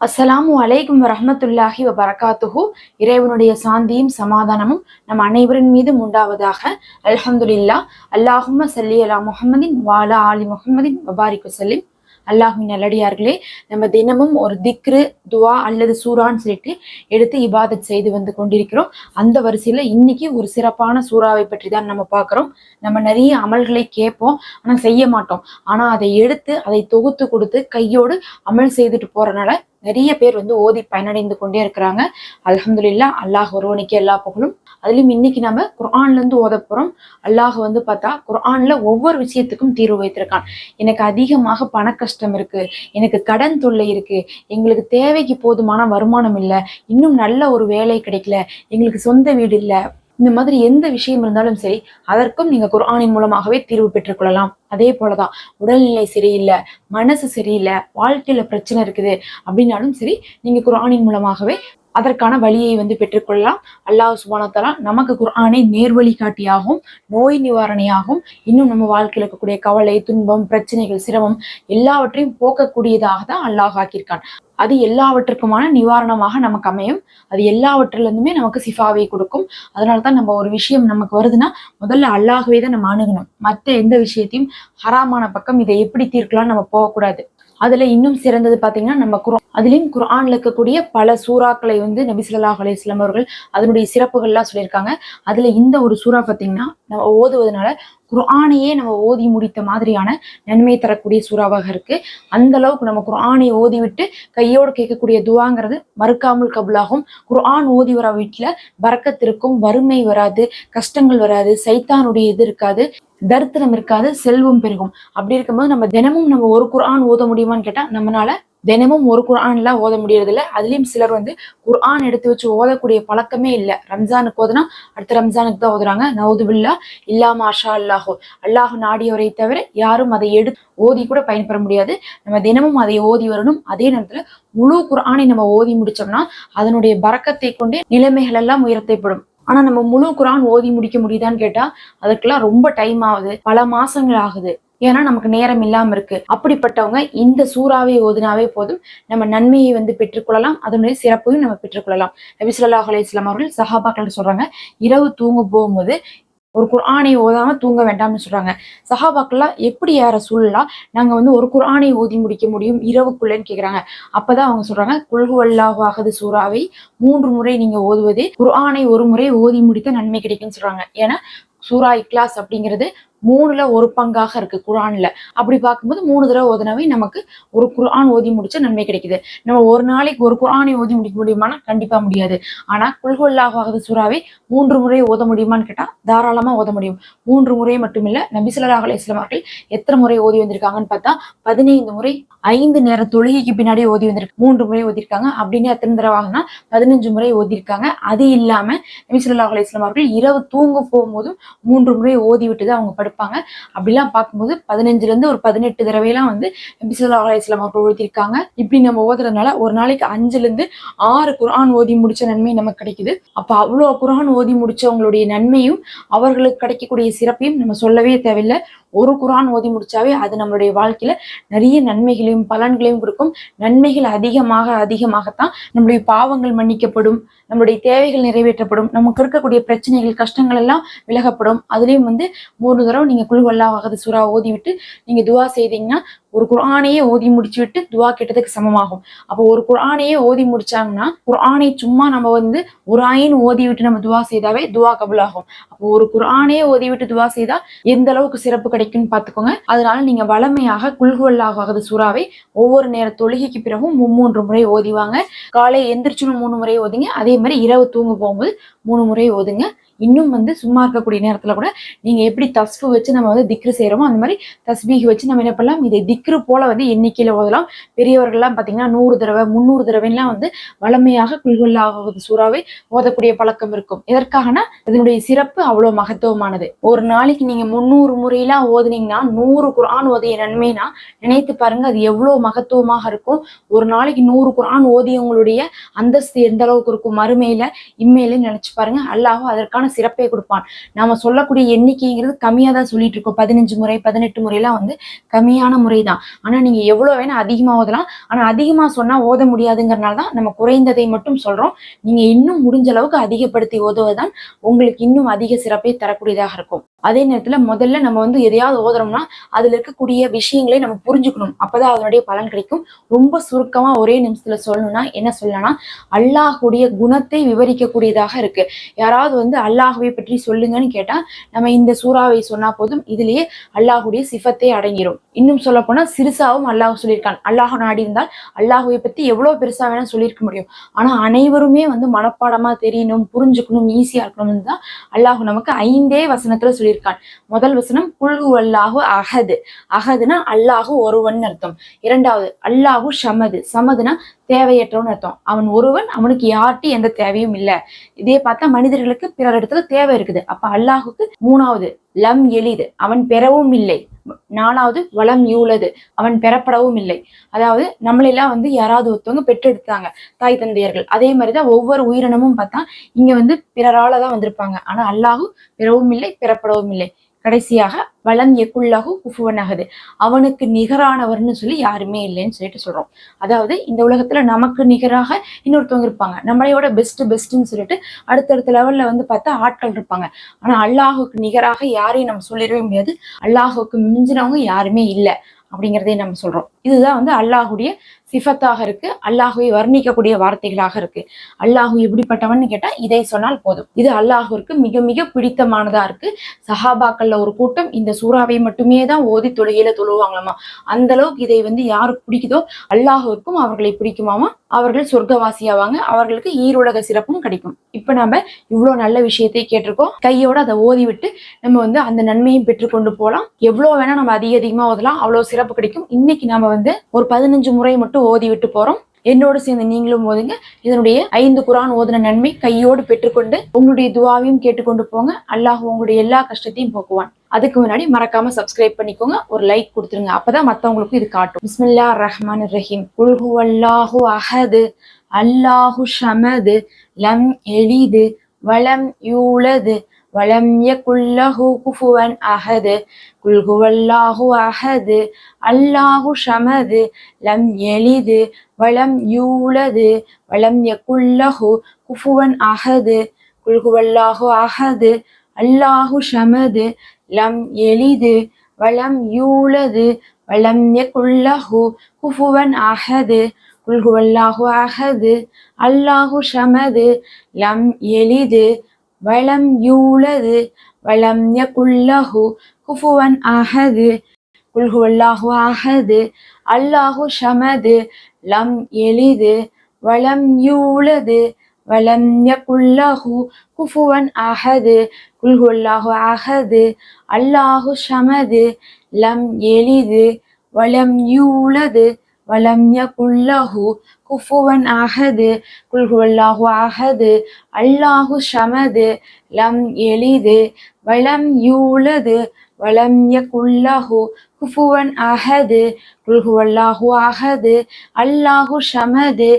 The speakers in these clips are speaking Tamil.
அஸ்ஸலாமு அலைக்கும் வரஹ்மத்துல்லாஹி வ இறைவனுடைய சாந்தியும் சமாதானமும் நம் அனைவரின் மீதும் உண்டாவதாக. அல்ஹம்துலில்லா அல்லாஹும்ம சல்லி அலா முஹம்மதின் வாலா ஆலி முஹம்மதின் வபாரிக்கு சலீம் அல்லாஹின் நல்லடியார்களே நம்ம தினமும் ஒரு திக்ரு துவா அல்லது சூரான்னு சொல்லிட்டு எடுத்து இபாதத் செய்து வந்து கொண்டிருக்கிறோம். அந்த வரிசையில் இன்னைக்கு ஒரு சிறப்பான சூறாவை பற்றி தான் நம்ம பார்க்குறோம். நம்ம நிறைய அமல்களை கேட்போம் ஆனால் செய்ய மாட்டோம். ஆனால் அதை எடுத்து அதை தொகுத்து கொடுத்து கையோடு அமல் செய்துட்டு போகிறனால நிறைய பேர் வந்து ஓதி பயனடைந்து கொண்டே இருக்கிறாங்க. அலமதுல்லா அல்லாஹ் ஒருவனுக்கு எல்லா புகழும். அதுலயும் இன்னைக்கு நம்ம குர்ஆன்ல இருந்து ஓத போறோம். அல்லாஹ் வந்து பார்த்தா குர்ஆன்ல ஒவ்வொரு விஷயத்துக்கும் தீர்வு வைத்திருக்கான். எனக்கு அதிகமாக பண கஷ்டம் இருக்கு. எனக்கு கடன் தொல்லை இருக்கு. எங்களுக்கு தேவைக்கு போதுமான வருமானம் இல்லை. இன்னும் நல்ல ஒரு வேலை கிடைக்கல. எங்களுக்கு சொந்த வீடு இல்லை. இந்த மாதிரி எந்த விஷயம் இருந்தாலும் சரி அதற்கும் நீங்க குர்ஆனின் மூலமாகவே தீர்வு பெற்றுக்கொள்ளலாம். அதே போலதான் உடல்நிலை சரியில்லை மனசு சரியில்லை வாழ்க்கையில பிரச்சனை இருக்குது அப்படின்னாலும் சரி நீங்க குர்ஆனின் மூலமாகவே அதற்கான வழியை வந்து பெற்றுக்கொள்ளலாம். அல்லாஹ் சுபானத்தாலா நமக்கு குர்ஆனை நேர்வழி காட்டியாகவும் நோய் நிவாரணியாகவும் இன்னும் நம்ம வாழ்க்கையில் இருக்கக்கூடிய கவலை துன்பம் பிரச்சனைகள் சிரமம் எல்லாவற்றையும் போக்கக்கூடியதாக தான் அல்லாஹ் ஆக்கியிருக்கான். அது எல்லாவற்றுக்குமான நிவாரணமாக நமக்கு அமையும். அது எல்லாவற்றிலிருந்துமே நமக்கு சிஃபாவை கொடுக்கும். அதனால தான் நம்ம ஒரு விஷயம் நமக்கு வருதுன்னா முதல்ல அல்லாகவே தான் நம்ம அணுகணும். மற்ற எந்த விஷயத்தையும் ஹராமான பக்கம் இதை எப்படி தீர்க்கலாம்னு நம்ம போகக்கூடாது. அதுல இன்னும் சிறந்தது பாத்தீங்கன்னா நம்ம குரான் அதுலயும் குர்ஆன்ல இருக்கக்கூடிய பல சூறாக்களை வந்து நபி ஸல்லல்லாஹு அலைஹி அவர்கள் அதனுடைய சிறப்புகள்லாம் சொல்லியிருக்காங்க. அதுல இந்த ஒரு சூறா பாத்தீங்கன்னா நம்ம ஓதுவதனால குர்ஆனையே நம்ம ஓதி முடித்த மாதிரியான நன்மை தரக்கூடிய சூறாவாக இருக்கு. அந்த அளவுக்கு நம்ம குர்ஆனை ஓதி விட்டு கையோடு கேட்கக்கூடிய துவாங்கிறது மறுக்காமல் கபுலாகும். குர்ஆன் ஓதி வர வீட்டுல பறக்கத்திற்கும் வறுமை வராது கஷ்டங்கள் வராது சைத்தானுடைய இது இருக்காது. தரித்திரம் இருக்காது செல்வம் பெருகும். அப்படி இருக்கும்போது நம்ம தினமும் நம்ம ஒரு குர்ஆன் ஓத முடியுமான்னு கேட்டா நம்மளால தினமும் ஒரு குர்ஆன்லாம் ஓத முடியறது இல்ல அதுலயும் சிலர் வந்து குர்ஆன் எடுத்து வச்சு ஓதக்கூடிய பழக்கமே இல்லை. ரம்ஜானுக்கு ஓதுனா அடுத்த ரம்ஜானுக்கு தான் ஓதுறாங்க. நவுதுபில்லா இல்லாம அஷா அல்லாஹோ. அல்லாஹ் நாடியவரை தவிர யாரும் அதை எடுத்து ஓதி கூட பயன்பெற முடியாது. நம்ம தினமும் அதை ஓதி வரணும். அதே நேரத்துல முழு குர்ஆனை நம்ம ஓதி முடிச்சோம்னா அதனுடைய பறக்கத்தை கொண்டே நிலைமைகள் எல்லாம் உயர்த்தப்படும். ஆனா நம்ம முழு குரான் ஓதி முடிக்க முடியுதான்னு கேட்டா அதுக்கெல்லாம் ரொம்ப டைம் ஆகுது. பல மாசங்கள் ஆகுது. ஏன்னா நமக்கு நேரம் இல்லாம இருக்கு. அப்படிப்பட்டவங்க இந்த சூறாவை ஓதினாவே போதும். நம்ம நன்மையை வந்து பெற்றுக்கொள்ளலாம். அதனுடைய சிறப்பையும் நம்ம பெற்றுக்கொள்ளலாம். நபி ஸல்லல்லாஹு அவர்கள் சஹாபாக்கள் சொல்றாங்க இரவு தூங்க போகும்போது ஒரு குர்ஆனை ஓதாம தூங்க வேண்டாம்னு சொல்றாங்க. சஹாபாக்கெல்லாம் எப்படி யார சொல்லலாம் நாங்க வந்து ஒரு குர்ஆனை ஓதி முடிக்க முடியும் இரவுக்குள்ளேன்னு கேக்குறாங்க. அப்பதான் அவங்க சொல்றாங்க குல்ஹு அல்லாஹு சூறாவை மூன்று முறை நீங்க ஓதுவதே குர்ஆனை ஒரு முறை ஓதி முடித்த நன்மை கிடைக்கும்னு சொல்றாங்க. ஏன்னா சூரா இக்லாஸ் அப்படிங்கிறது மூணுல ஒரு பங்காக இருக்கு குரான்ல. அப்படி பார்க்கும்போது மூணு தடவை ஓதுனாவே நமக்கு ஒரு குரான் ஓதி முடிச்ச நன்மை கிடைக்குது. நம்ம ஒரு நாளைக்கு ஒரு குரானை ஓதி முடிக்க முடியுமானா கண்டிப்பா முடியாது. ஆனா குல்கொல்லாகாத சுறாவை மூன்று முறை ஓத முடியுமான்னு கேட்டா தாராளமா ஓத முடியும். மூன்று முறை மட்டுமில்ல நபி ஸல்லல்லாஹு அலைஹி அவர்கள் எத்தனை முறை ஓதி வந்திருக்காங்கன்னு பார்த்தா பதினைந்து முறை ஐந்து நேர தொழுகைக்கு பின்னாடி ஓதி வந்திருக்கு மூன்று முறை ஓதிருக்காங்க. அப்படின்னு எத்தனை தடவாகனா பதினஞ்சு முறை ஓதிருக்காங்க. அது இல்லாம நபி ஸல்லல்லாஹு அலைஹி அவர்கள் இரவு தூங்க போகும்போதும் மூன்று முறை ஓதி விட்டு தான் அவங்க படுப்பாங்க அப்படிலாம் பார்க்கும்போது பதினஞ்சுல இருந்து ஒரு பதினெட்டு தடவைலாம் வந்து நபி அலையம் அவர்கள் ஓதிருக்காங்க இப்படி நம்ம ஓதுறதுனால ஒரு நாளைக்கு அஞ்சுல இருந்து ஆறு குரான் ஓதி முடிச்ச நன்மை நமக்கு கிடைக்குது. அப்ப அவ்வளோ குரான் ஓதி முடிச்சவங்களுடைய நன்மையும் அவர்களுக்கு கிடைக்கக்கூடிய சிறப்பையும் நம்ம சொல்லவே தேவையில்லை. ஒரு குரான் ஓதி முடிச்சாவே அது நம்மளுடைய வாழ்க்கையில நிறைய நன்மைகளையும் பலன்களையும் கொடுக்கும். நன்மைகள் அதிகமாக அதிகமாகத்தான் நம்மளுடைய பாவங்கள் மன்னிக்கப்படும் நம்மளுடைய தேவைகள் நிறைவேற்றப்படும் நமக்கு இருக்கக்கூடிய பிரச்சனைகள் கஷ்டங்கள் எல்லாம் விலகப்படும். அதுலயும் வந்து மூணு தடவை நீங்க குழுவல்லாவாகது சுறா ஓதி விட்டு நீங்க துவா செய்தீங்கன்னா ஒரு குரானையே ஓதி முடிச்சு விட்டு துவா கேட்டதுக்கு சமமாகும். அப்போ ஒரு குரானையே ஓதி முடிச்சாங்கன்னா குரானை சும்மா நம்ம வந்து ஒரு ஆயின் ஓதி விட்டு நம்ம துவா செய்தாவே துவா கபுலாகும். அப்போ ஒரு குர்ஆனே ஓதி விட்டு துவா செய்தா எந்த அளவுக்கு சிறப்பு கிடைக்கும்னு பார்த்துக்கோங்க. அதனால நீங்க வளமையாக குல்குவல்லாகாத சூறாவை ஒவ்வொரு நேர தொழுகைக்கு பிறகும் மும்மூன்று முறை ஓதிவாங்க. காலை எந்திரிச்சுன்னு மூணு முறை ஓதுங்க. அதே மாதிரி இரவு தூங்க போகும்போது மூணு முறை ஓதுங்க. இன்னும் வந்து சும்மா இருக்கக்கூடிய நேரத்துல கூட நீங்க எப்படி தஸ்ஃபு வச்சு நம்ம வந்து திக்ரு செய்யறோமோ அந்த மாதிரி தஸ்பீக் வச்சு நம்ம என்ன பண்ணலாம்? இதை திக்ரு போல வந்து எண்ணிக்கையில ஓதலாம். பெரியவர்கள்லாம் பாத்தீங்கன்னா நூறு தடவை முந்நூறு தடவைலாம் வந்து வளமையாக குல்குல்லாவது சூறாவை ஓதக்கூடிய பழக்கம் இருக்கும். எதற்காகனா? இதனுடைய சிறப்பு அவ்வளவு மகத்துவமானது. ஒரு நாளைக்கு நீங்க முந்நூறு முறையெல்லாம் ஓதுனீங்கன்னா நூறு குரான் ஓதிய நன்மைனா நினைத்து பாருங்க அது எவ்வளவு மகத்துவமாக இருக்கும். ஒரு நாளைக்கு நூறு குரான் ஓதியவங்களுடைய அந்தஸ்து எந்த அளவுக்கு இருக்கும்? மறுமையில இம்மையில நினைச்சு பாருங்க. அல்லாஹோ அதற்கான சிறப்பை கொடுப்பான். நாம சொல்லக்கூடிய எண்ணிக்கைங்கிறது கம்மியா தான் சொல்லிட்டு இருக்கோம். பதினஞ்சு முறை பதினெட்டு முறையெல்லாம் வந்து கம்மியான முறை தான் ஆனா நீங்க எவ்வளவு வேணால் அதிகமா ஓதலாம். ஆனா அதிகமா சொன்னா ஓத முடியாதுங்கிறனால தான் நம்ம குறைந்ததை மட்டும் சொல்றோம். நீங்க இன்னும் முடிஞ்ச அளவுக்கு அதிகப்படுத்தி ஓதுவதுதான் உங்களுக்கு இன்னும் அதிக சிறப்பை தரக்கூடியதாக இருக்கும். அதே நேரத்துல முதல்ல நம்ம வந்து எதையாவது ஓதுறோம்னா அதுல இருக்கக்கூடிய விஷயங்களை நம்ம புரிஞ்சுக்கணும். அப்பதான் அதனுடைய பலன் கிடைக்கும். ரொம்ப சுருக்கமா ஒரே நிமிஷத்துல சொல்லணும்னா என்ன சொல்லலாம்னா அல்லாஹுடைய குணத்தை விவரிக்கக்கூடியதாக இருக்கு. யாராவது வந்து அல்லாஹுவை பற்றி சொல்லுங்கன்னு கேட்டா நம்ம இந்த சூறாவை சொன்னா போதும் இதுலயே அல்லாஹுடைய சிஃபத்தை அடங்கிரும். இன்னும் சொல்ல போனா சிறுசாவும் அல்லாஹ் சொல்லியிருக்கான். அல்லாஹ் நாடி இருந்தால் அல்லாஹுவை பத்தி எவ்வளவு பெருசா வேணா சொல்லியிருக்க முடியும். ஆனா அனைவருமே வந்து மனப்பாடமா தெரியணும் புரிஞ்சுக்கணும் ஈஸியா இருக்கணும்னு தான் அல்லாஹ் நமக்கு ஐந்தே வசனத்துல சொல்லியிருக்கான். முதல் வசனம் குல்ஹு அல்லாஹு அஹது. அஹதுனா அல்லாஹு ஒருவன் அர்த்தம். இரண்டாவது அல்லாஹு ஷமது. சமதுனா தேவையற்றவன் அர்த்தம். அவன் ஒருவன் அவனுக்கு யார்ட்டும் எந்த தேவையும் இல்லை. இதே பார்த்தா மனிதர்களுக்கு பிறர் இடத்துல தேவை இருக்குது. அப்ப அல்லாஹுக்கு மூணாவது லம் எளிது. அவன் பெறவும் இல்லை. நாலாவது வளம் யூலது அவன் பெறப்படவும் இல்லை. அதாவது நம்மளெல்லாம் வந்து யாராவது ஒருத்தவங்க பெற்றெடுத்தாங்க தாய் தந்தையர்கள். அதே மாதிரிதான் ஒவ்வொரு உயிரினமும் பார்த்தா இங்க வந்து பிறரால தான் வந்திருப்பாங்க. ஆனா அல்லாஹு பெறவும் இல்லை பெறப்படவும் இல்லை. கடைசியாக வளம் எக்குள்ளகு குஃபுவனாகுது. அவனுக்கு நிகரானவர்னு சொல்லி யாருமே இல்லைன்னு சொல்லிட்டு சொல்றோம். அதாவது இந்த உலகத்துல நமக்கு நிகராக இன்னொருத்தவங்க இருப்பாங்க. நம்மளையோட பெஸ்ட் பெஸ்ட்னு சொல்லிட்டு அடுத்தடுத்த லெவல்ல வந்து பார்த்தா ஆட்கள் இருப்பாங்க. ஆனா அல்லாஹுக்கு நிகராக யாரையும் நம்ம சொல்லிடவே முடியாது. அல்லாஹுக்கு மிஞ்சினவங்க யாருமே இல்லை. அப்படிங்கிறதே நம்ம சொல்றோம். இதுதான் வந்து அல்லாஹுடைய சிஃபத்தாக இருக்கு. அல்லாஹுவை வர்ணிக்கக்கூடிய வார்த்தைகளாக இருக்கு. அல்லாஹு எப்படிப்பட்டவன் கேட்டா இதை சொன்னால் போதும். இது அல்லாஹுவிற்கு மிக மிக பிடித்தமானதா இருக்கு. சஹாபாக்கள்ல ஒரு கூட்டம் இந்த சூறாவை மட்டுமே தான் ஓதி தொழுகையில தொழுவாங்களாமா? அந்த அளவுக்கு இதை வந்து யாருக்கு பிடிக்குதோ அல்லாஹுவிற்கும் அவர்களை பிடிக்குமாமா? அவர்கள் சொர்க்கவாசியாவாங்க. அவர்களுக்கு ஈருலக சிறப்பும் கிடைக்கும். இப்ப நம்ம இவ்வளவு நல்ல விஷயத்தை கேட்டிருக்கோம். கையோட அதை ஓதி விட்டு நம்ம வந்து அந்த நன்மையும் பெற்றுக்கொண்டு போகலாம் எவ்வளவு வேணா நம்ம அதிக அதிகமா ஓதலாம். அவ்வளவு சிறப்பு கிடைக்கும். இன்னைக்கு நம்ம வந்து ஒரு பதினஞ்சு முறை மட்டும் ஓதி விட்டு போறோம். என்னோடு சேர்ந்து நீங்களும் ஓதுங்க. இதனுடைய ஐந்து குரான் ஓதுன நன்மை கையோடு பெற்றுக்கொண்டு உங்களுடைய துவாவையும் கேட்டுக்கொண்டு போங்க. அல்லாஹ் உங்களுடைய எல்லா கஷ்டத்தையும் போக்குவான். அதுக்கு முன்னாடி மறக்காம சப்ஸ்கிரைப் பண்ணிக்கோங்க. ஒரு லைக் கொடுத்துருங்க. அப்பதான் மத்தவங்களுக்கும் இது காட்டும். பிஸ்மில்லா ரஹ்மான் ரஹீம் உல்ஹு அல்லாஹு அஹது. அல்லாஹு ஷமது. லம் எளிது வளம் யூலது. வலம் யகுல்லஹு குஃபுவன் அஹது குல் ஹுவல்லாஹு அஹது அல்லாஹு ஷமது லம் எளிது வளம் யூலது வலம் யகுல்லஹு குஃபுவன் அஹது குல் ஹுவல்லாஹு அஹது அல்லாஹு ஷமது லம் எளிது வளம் யூலது வலம் யகுல்லஹு குஃபுவன் அஹது குல் ஹுவல்லாஹு அஹது அல்லாஹு ஷமது லம் எளிது வளம் யூளது வளம் ய குல்லஹு குஃபுவன் அஹது குல் ஹுவல்லாஹு அஹது அல்லாஹு ஷமது லம் எளிது வலம் யூலது வலம் குல்லஹு குஃபுவன் அஹது குல் ஹுவல்லாஹு அஹது அல்லாஹு ஷமது லம் எளிது வளம் யூளது வலம் குல்லஹு குஃபுவன் அஹது குல் ஹுவல்லாஹு அஹது அல்லாஹு ஷமது லம் எளிது வலம் யூலது வலம் குல்லஹு குஃபுவன் அஹது குல் ஹுவல்லாஹு அஹது அல்லாஹு ஷமது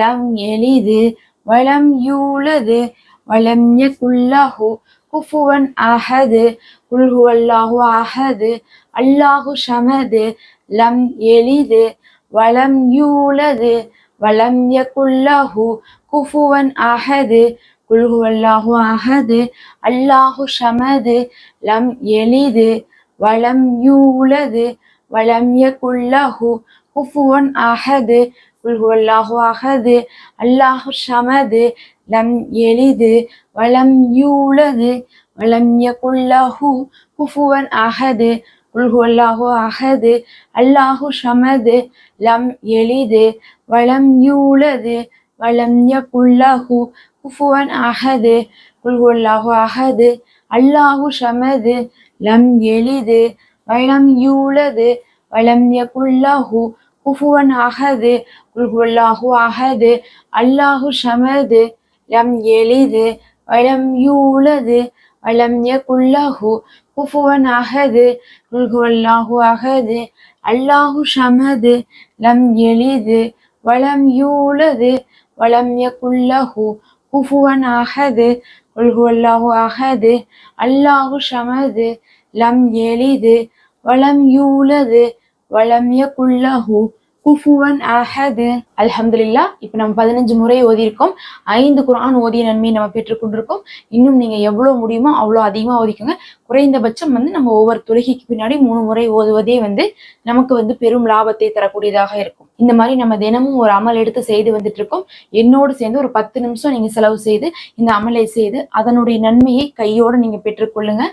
லம் எளிது வலம் யூலது வலம் குல்லஹு குஃபுவன் அஹது குல் ஹுவல்லாஹு அஹது அல்லாஹு ஷமது லம் எளிது வளம் யூலது வளம் யகுல்லஹு குஃபுவன் அஹது குல்ஹுவல்லாஹு அஹது அல்லாஹு ஷமது லம் எளிது வளம் யூலது வளம் யகுல்லஹு குஃபுவன் அஹது குல்ஹுவல்லாஹு அஹது அல்லாஹு ஷமது லம் எளிது வளம் யூலது வளம் யகுல்லஹு குஃபுவன் அஹது குல் அல்லாஹோ அகது அல்லாஹு ஷமது லம் எளிது வளம் யூலது வளம் யகுல்லஹு குஃபுவன் அகது குல் அல்லாஹோ அகது அல்லாஹு ஷமது லம் எளிது வளம் யூலது வளம் யகுல்லஹு குஃபுவன் அகது குல் அல்லாஹு அகது அல்லாஹு ஷமது லம் எளிது வளம் யூலது வளம் யகுல்லஹு குஃபுவன் அஹது குல் ஹுவல்லாஹு அஹது அல்லாஹு ஷமது லம் எளிது வலம் யூலது வலம் யகுல்லஹு குஃபுவன் அஹது உல்ஹுவல்லாஹு அஹது அல்லாஹு ஷமது லம் எலிது வலம் யூலது வலம் யகுல்லஹு குஃபுவன் அஹது. அல்ஹம்துலில்லா இப்போ நம்ம பதினஞ்சு முறை ஓதியிருக்கோம். ஐந்து குரான் ஓதிய நன்மையை நம்ம பெற்றுக்கொண்டிருக்கோம் இன்னும் நீங்கள் எவ்வளோ முடியுமோ அவ்வளோ அதிகமாக ஓதிக்கோங்க. குறைந்தபட்சம் வந்து நம்ம ஒவ்வொரு தொழுகைக்கு பின்னாடி மூணு முறை ஓதுவதே வந்து நமக்கு வந்து பெரும் லாபத்தை தரக்கூடியதாக இருக்கும். இந்த மாதிரி நம்ம தினமும் ஒரு அமல் எடுத்து செய்து வந்துட்டு இருக்கோம் என்னோடு சேர்ந்து ஒரு பத்து நிமிஷம் நீங்கள் செலவு செய்து இந்த அமலை செய்து அதனுடைய நன்மையை கையோடு நீங்கள் பெற்றுக்கொள்ளுங்க